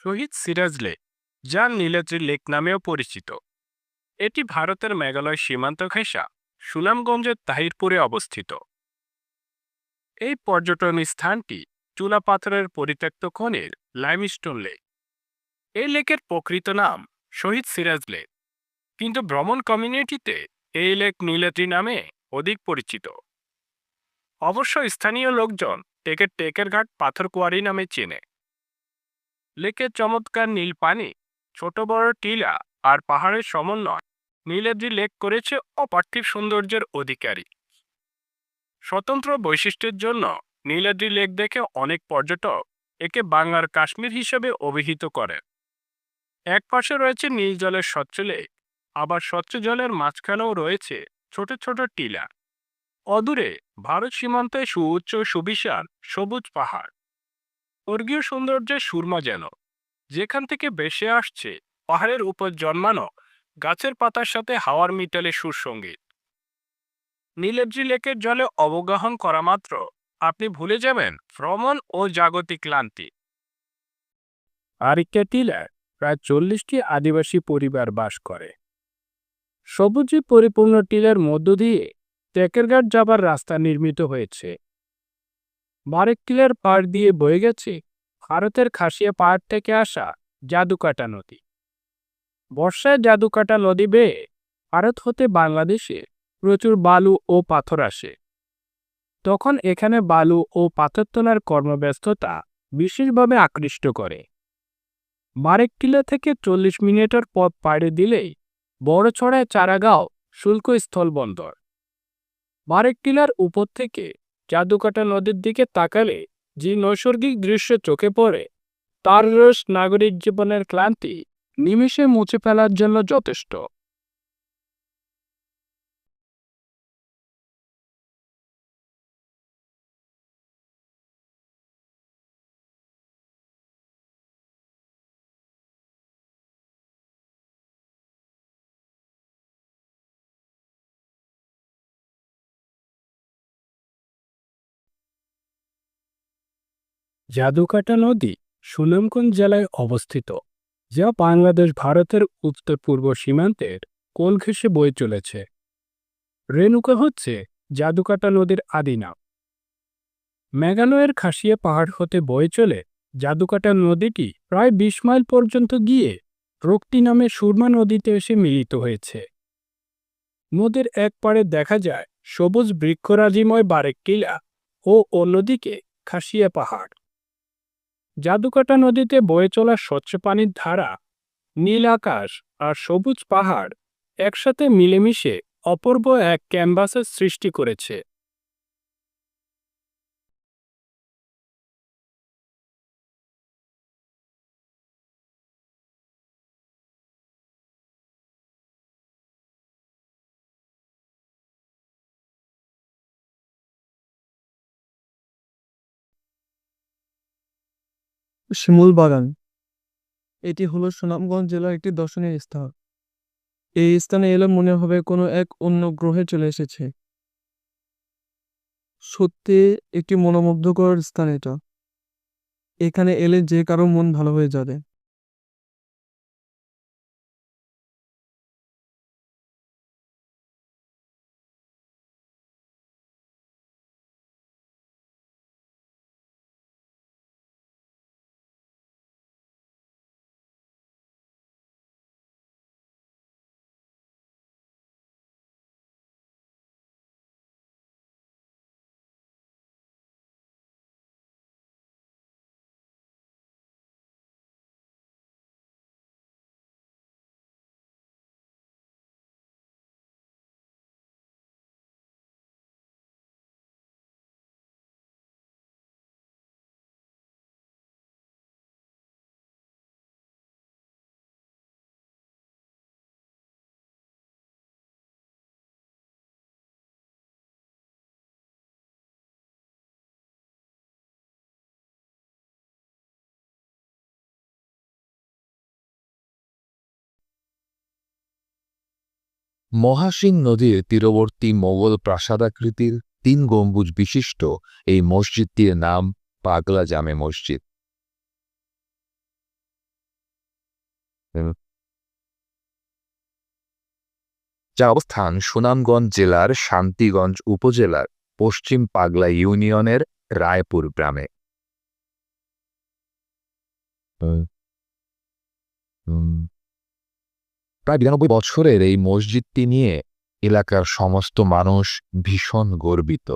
শহীদ Siraj lake যা Niladri lake নামেও পরিচিত। এটি ভারতের মেঘালয় সীমান্ত ঘেঁষা সুনামগঞ্জের তাহিরপুরে অবস্থিত। এই পর্যটন স্থানটি চুলা পাথরের পরিত্যক্ত খনির লাইমস্টোন লেক এই লেকের প্রকৃত নাম শহীদ সিরাজ লেক কিন্তু ভ্রমণ কমিউনিটিতে এই লেক নীলাদ্রি নামে অধিক পরিচিত। অবশ্য স্থানীয় লোকজন টেকের টেকের ঘাট পাথর কোয়ারি নামে চেনে। লেকের চমৎকার নীল পানি, ছোট বড় টিলা আর পাহাড়ের সমন্বয় নীলাদ্রি লেক করেছে অপার্থিব সৌন্দর্যের অধিকারী। স্বতন্ত্র বৈশিষ্ট্যের জন্য নীলাদ্রি লেক দেখে অনেক পর্যটক একে বাংলার কাশ্মীর হিসেবে অভিহিত করেন এক পাশে রয়েছে নীল জলের স্বচ্ছ লেক, আবার স্বচ্ছ জলের মাঝখানেও রয়েছে ছোট ছোট টিলা। অদূরে ভারত সীমান্তে সুউচ্চ সুবিশাল সবুজ পাহাড়। স্বর্গীয় সৌন্দর্যের সুরমা যেন, যেখান থেকে ভেসে আসছে পাহাড়ের উপর জন্মানো গাছের পাতার সাথে হাওয়ার মিটালে সুরসঙ্গীত। নীলাদ্রি লেকের জলে অবগাহন করা মাত্র আপনি ভুলে যাবেন ভ্রমণ ও জাগতিক ক্লান্তি। আরিকা টিলায় প্রায় চল্লিশটি আদিবাসী পরিবার বাস করে। সবুজে পরিপূর্ণ টিলার মধ্য দিয়ে টেকেরঘাট যাবার রাস্তা নির্মিত হয়েছে। বারেক টিলার পাড় দিয়ে বয়ে গেছে, ভারতের খাসিয়া পাহাড় থেকে আসা জাদুকাটা নদী। বর্ষায় জাদুকাটা নদী বেয়ে ভারত হতে বাংলাদেশে প্রচুর বালু ও পাথর আসে। তখন এখানে বালু ও পাথর তোলার কর্মব্যস্ততা বিশেষভাবে আকৃষ্ট করে। মারেকটিলা থেকে চল্লিশ মিনিটের পথ পাড়ে দিলেই বড়ছড়ায় চারাগাঁও শুল্ক স্থলবন্দর। মারেকটিলার উপর থেকে জাদুকাটা নদীর দিকে তাকালে যে নৈসর্গিক দৃশ্য চোখে পড়ে, তার রস নাগরিক জীবনের ক্লান্তি নিমেষে মুছে ফেলার জন্য যথেষ্ট। জাদুকাটা নদী সুনামগঞ্জ জেলায় অবস্থিত, যা বাংলাদেশ, ভারতের উত্তর পূর্ব সীমান্তের কোল ঘেঁষে বয়ে চলেছে। রেণুকা হচ্ছে জাদুকাটা নদীর আদি নাম। মেঘালয়ের খাসিয়া পাহাড় হতে বয়ে চলে জাদুকাটা নদীটি প্রায় বিশ মাইল পর্যন্ত গিয়ে রক্তি নামে সুরমা নদীতে এসে মিলিত হয়েছে। নদীর এক পাড়ে দেখা যায় সবুজ বৃক্ষরাজিময় বারেক টিলা ও অন্যদিকে খাসিয়া পাহাড়। জাদুকাটা নদীতে বয়ে চলা স্বচ্ছ পানির ধারা, নীল আকাশ আর সবুজ পাহাড় একসাথে মিলেমিশে অপূর্ব এক ক্যানভাসের সৃষ্টি করেছে। শিমুল বাগান। এটি হলো সুনামগঞ্জ জেলার একটি দর্শনীয় স্থান। এই স্থানে এলে মনে হবে কোনো এক অন্য গ্রহে চলে এসেছে। সত্যি একটি মনোমুগ্ধকর স্থান এটা। এখানে এলে যে কারও মন ভালো হয়ে যাবে। মহাসিং নদীর তীরবর্তী মোগল প্রাসাদাকৃতির তিন গম্বুজ বিশিষ্ট এই মসজিদটির নাম পাগলা জামে মসজিদ। যা অবস্থান সুনামগঞ্জ জেলার শান্তিগঞ্জ উপজেলার পশ্চিম পাগলা ইউনিয়নের রায়পুর গ্রামে। প্রায় বিরানব্বই বছরের এই মসজিদটি নিয়ে এলাকার সমস্ত মানুষ ভীষণ গর্বিত।